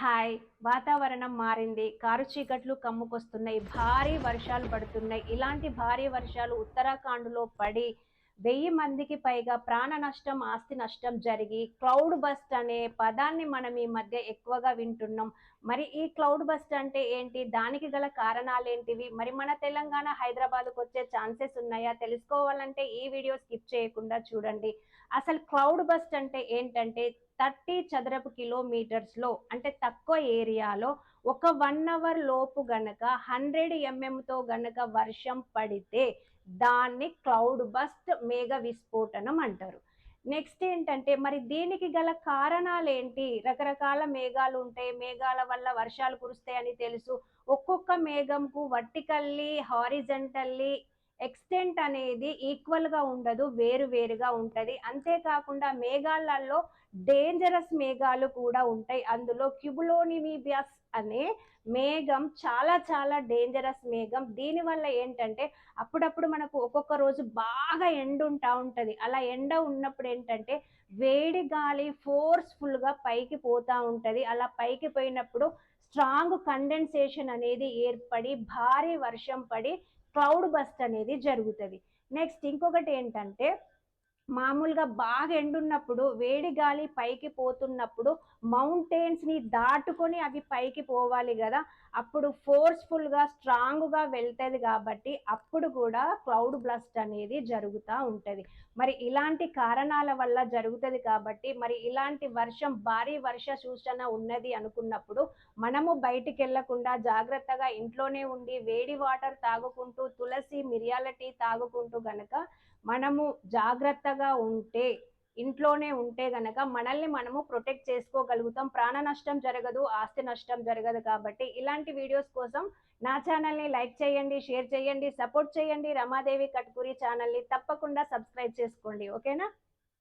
Hi. వాతావరణం మారింది. Car చీకట్లు కమ్ముకొస్తున్నాయి. భారీ వర్షాలు పడుతున్నాయి. ఇలాంటి భారీ వర్షాలు ఉత్తరాఖండ్లో పడి వెయ్యి మందికి పైగా ప్రాణ నష్టం ఆస్తి నష్టం జరిగి క్లౌడ్ బస్ట్ అనే పదాన్ని మనం ఈ మధ్య ఎక్కువగా వింటున్నాం. మరి ఈ క్లౌడ్ బస్ట్ అంటే ఏంటి? దానికి గల కారణాలు ఏంటివి మరి మన తెలంగాణ హైదరాబాద్కు వచ్చే ఛాన్సెస్ ఉన్నాయా? తెలుసుకోవాలంటే ఈ వీడియో స్కిప్ చేయకుండా చూడండి. అసలు క్లౌడ్ బస్ట్ అంటే ఏంటంటే థర్టీ చదరపు కిలోమీటర్స్లో అంటే తక్కువ ఏరియాలో ఒక వన్ అవర్ లోపు గనక హండ్రెడ్ ఎంఎంతో గనక వర్షం పడితే దాన్ని క్లౌడ్ బస్ట్ మేఘ విస్ఫోటనం అంటారు. నెక్స్ట్ ఏంటంటే మరి దీనికి గల కారణాలు ఏంటి రకరకాల మేఘాలు ఉంటాయి. మేఘాల వల్ల వర్షాలు కురుస్తాయని తెలుసు. ఒక్కొక్క మేఘంకు వర్టికల్లీ హారిజెంటల్లీ ఎక్స్టెంట్ అనేది ఈక్వల్గా ఉండదు వేరు వేరుగా ఉంటుంది. అంతేకాకుండా మేఘాలలో డేంజరస్ మేఘాలు కూడా ఉంటాయి. అందులో క్యుబులోనిమీబియస్ అనే మేఘం చాలా చాలా డేంజరస్ మేఘం. దీనివల్ల ఏంటంటే అప్పుడప్పుడు మనకు ఒక్కొక్క రోజు బాగా ఎండ ఉంటా ఉంటుంది. అలా ఎండ ఉన్నప్పుడు ఏంటంటే వేడి గాలి ఫోర్స్ఫుల్గా పైకి పోతూ ఉంటుంది. అలా పైకి పోయినప్పుడు స్ట్రాంగ్ కండెన్సేషన్ అనేది ఏర్పడి భారీ వర్షం పడి క్లౌడ్ బస్ట్ అనేది జరుగుతుంది. నెక్స్ట్ ఇంకొకటి ఏంటంటే మామూలుగా బాగా ఎండున్నప్పుడు వేడి గాలి పైకి పోతున్నప్పుడు మౌంటైన్స్ని దాటుకొని అవి పైకి పోవాలి కదా. అప్పుడు ఫోర్స్ఫుల్గా స్ట్రాంగ్గా వెళ్తుంది కాబట్టి అప్పుడు కూడా క్లౌడ్ బ్లస్ట్ అనేది జరుగుతూ ఉంటుంది. మరి ఇలాంటి కారణాల వల్ల జరుగుతుంది కాబట్టి మరి ఇలాంటి వర్షం భారీ వర్ష సూచన ఉన్నది అనుకున్నప్పుడు మనము బయటికి వెళ్ళకుండా జాగ్రత్తగా ఇంట్లోనే ఉండి వేడి వాటర్ తాగుకుంటూ తులసి మిరియాల టీ తాగుకుంటూ గనక మనము జాగ్రత్తగా ఉంటే ఇంట్లోనే ఉంటే గనక మనల్ని మనము ప్రొటెక్ట్ చేసుకోగలుగుతాం. ప్రాణ నష్టం జరగదు ఆస్తి నష్టం జరగదు కాబట్టి ఇలాంటి వీడియోస్ కోసం నా ఛానల్ని లైక్ చేయండి షేర్ చేయండి సపోర్ట్ చేయండి రమాదేవి కట్పూరి ఛానల్ని తప్పకుండా సబ్స్క్రైబ్ చేసుకోండి. ఓకేనా?